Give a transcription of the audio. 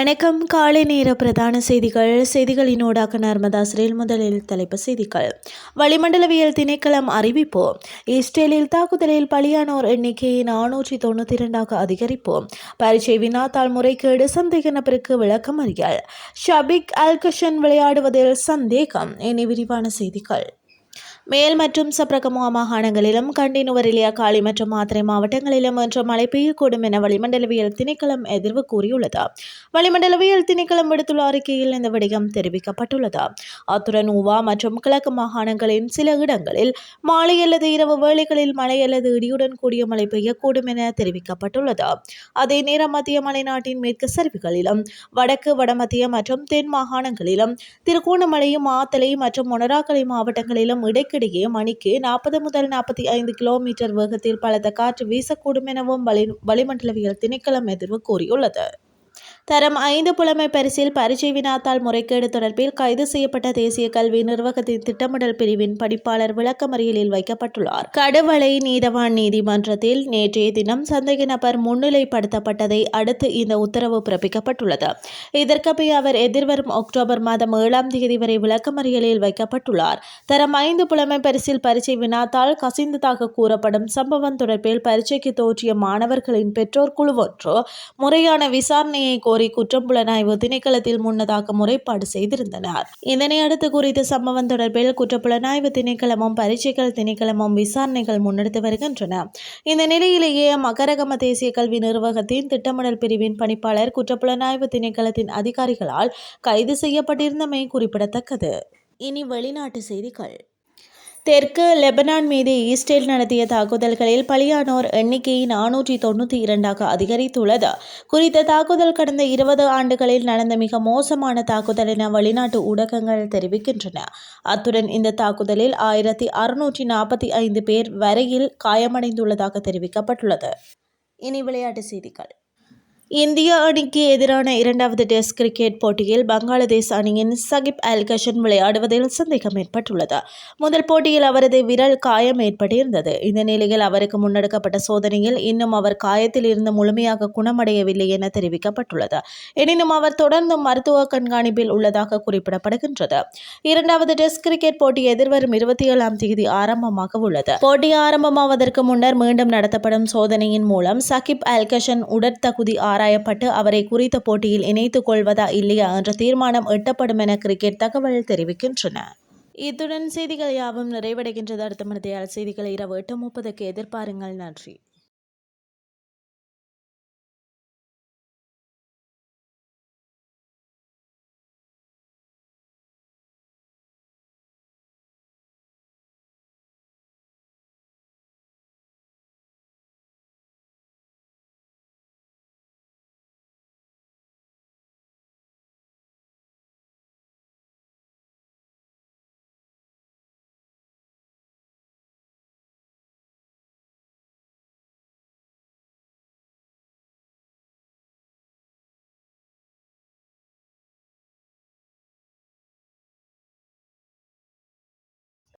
வணக்கம். காலை நேர பிரதான செய்திகள். செய்திகளினூடாக நர்மதா சிறையில் முதலில் தலைப்பு செய்திகள். வளிமண்டலவியல் திணைக்களம் அறிவிப்பு. இஸ்ரேலில் தாக்குதலில் பலியானோர் எண்ணிக்கையை நானூற்றி தொண்ணூற்றி இரண்டாக அதிகரிப்பு பரீட்சை வினாத்தாள் முறைகேடு சந்தேக நபருக்கு விளக்கமறியல் ஷபிக் அல்கஷன் விளையாடுவதில் சந்தேகம். இனி விரிவான செய்திகள். மேல் மற்றும் சப்ரகமுவா மாகாணங்களிலும் கண்டி நுவரெலியா காலி மற்றும் மாத்திரை மாவட்டங்களிலும் இன்று மழை பெய்யக்கூடும் என வளிமண்டலவியல் திணைக்களம் எதிர்வு கூறியுள்ளது. வளிமண்டலவியல் திணைக்களம் விடுத்துள்ள அறிக்கையில் இந்த விடயம் தெரிவிக்கப்பட்டுள்ளது. அத்துடன் ஊவா மற்றும் கிழக்கு மாகாணங்களின் சில இடங்களில் மாலை அல்லது இரவு வேளைகளில் மழை அல்லது இடியுடன் கூடிய மழை பெய்யக்கூடும் என தெரிவிக்கப்பட்டுள்ளது. அதே நேரம் மத்திய மலைநாட்டின் மேற்கு சரிவுகளிலும் வடக்கு வடமத்திய மற்றும் தென் மாகாணங்களிலும் திருகோணமலையும் ஆத்தலை மற்றும் மொனராக்கலை மாவட்டங்களிலும் இடை இதற்கிடையே மணிக்கு நாற்பது முதல் நாற்பத்தி ஐந்து கிலோமீட்டர் வேகத்தில் பலத்த காற்று வீசக்கூடும் எனவும் வளி வளிமண்டலவியல் திணைக்களம் எதிர்வு கூறியுள்ளது. தரம் ஐந்து புலமை பரிசில் பரீட்சை வினாத்தாள் முறைகேடு தொடர்பில் கைது செய்யப்பட்ட தேசிய கல்வி நிர்வாகத்தின் திட்டமிடல் பிரிவின் படிப்பாளர் விளக்கமறியலில் வைக்கப்பட்டுள்ளார். கடவளை நீதவான் நீதிமன்றத்தில் நேற்றைய தினம் சந்தேக நபர் முன்னிலைப்படுத்தப்பட்டதை அடுத்து இந்த உத்தரவு பிறப்பிக்கப்பட்டுள்ளது. இதற்கப்பே அவர் எதிர்வரும் அக்டோபர் மாதம் ஏழாம் தேதி வரை விளக்கமறியலில் வைக்கப்பட்டுள்ளார். தரம் ஐந்து புலமை பரிசில் பரீட்சை வினாத்தாள் கசிந்ததாக கூறப்படும் சம்பவம் தொடர்பில் பரீட்சைக்கு தோற்றிய மாணவர்களின் பெற்றோர் குழு ஒன்று முறையான விசாரணையை கோரி குற்றம் புலனாய்வு திணைக்களத்தில் முன்னதாக முறைப்பாடு செய்திருந்தனர். இதனை அடுத்து குறித்த சம்பவம் தொடர்பில் குற்றப்புலனாய்வு திணைக்களமும் பரீட்சைகள் திணைக்களமும் விசாரணைகள் முன்னெடுத்து வருகின்றன. இந்த நிலையிலேயே மகரகம தேசிய கல்வி நிர்வாகத்தின் திட்டமிடல் பிரிவின் பணிப்பாளர் குற்றப்புலனாய்வு திணைக்களத்தின் அதிகாரிகளால் கைது செய்யப்பட்டிருந்தமை குறிப்பிடத்தக்கது. இனி வெளிநாட்டு செய்திகள். தெற்கு லெபனான் மீது இஸ்ரேல் நடத்திய தாக்குதல்களில் பலியானோர் எண்ணிக்கை நானூற்றி தொண்ணூற்றி இரண்டாக அதிகரித்துள்ளது. குறித்த தாக்குதல் கடந்த இருபது ஆண்டுகளில் நடந்த மிக மோசமான தாக்குதல் என வெளிநாட்டு ஊடகங்கள் தெரிவிக்கின்றன. அத்துடன் இந்த தாக்குதலில் ஆயிரத்தி அறுநூற்றி நாற்பத்தி ஐந்து பேர் வரையில் காயமடைந்துள்ளதாக தெரிவிக்கப்பட்டுள்ளது. இனி விளையாட்டு செய்திகள். இந்திய அணிக்கு எதிரான இரண்டாவது டெஸ்ட் கிரிக்கெட் போட்டியில் பங்களாதேஷ் அணியின் சகிப் அல்கஷன் விளையாடுவதில் சந்தேகம் ஏற்பட்டுள்ளது. முதல் போட்டியில் அவரது விரல் காயம் ஏற்பட்டிருந்தது. இந்த நிலையில் அவருக்கு முன்னெடுக்கப்பட்ட சோதனையில் இன்னும் அவர் காயத்தில் இருந்து முழுமையாக குணமடையவில்லை என தெரிவிக்கப்பட்டுள்ளது. எனினும் அவர் தொடர்ந்து மருத்துவ கண்காணிப்பில் உள்ளதாக குறிப்பிடப்படுகின்றது. இரண்டாவது டெஸ்ட் கிரிக்கெட் போட்டி எதிர்வரும் இருபத்தி ஏழாம் தேதி ஆரம்பமாக உள்ளது. போட்டி ஆரம்பமாவதற்கு முன்னர் மீண்டும் நடத்தப்படும் சோதனையின் மூலம் சகிப் அல்கஷன் உடற்தகுதி ஆராயப்பட்டு அவரை குறித்த போட்டியில் இணைத்துக் கொள்வதா இல்லையா என்ற தீர்மானம் எட்டப்படும் என கிரிக்கெட் தகவல் தெரிவிக்கின்றன. இத்துடன் செய்திகள் யாவும் நிறைவடைகின்றது. அடுத்த மனதையால் செய்திகளை இரவு எட்டு முப்பதுக்கு எதிர்பாருங்கள். நன்றி.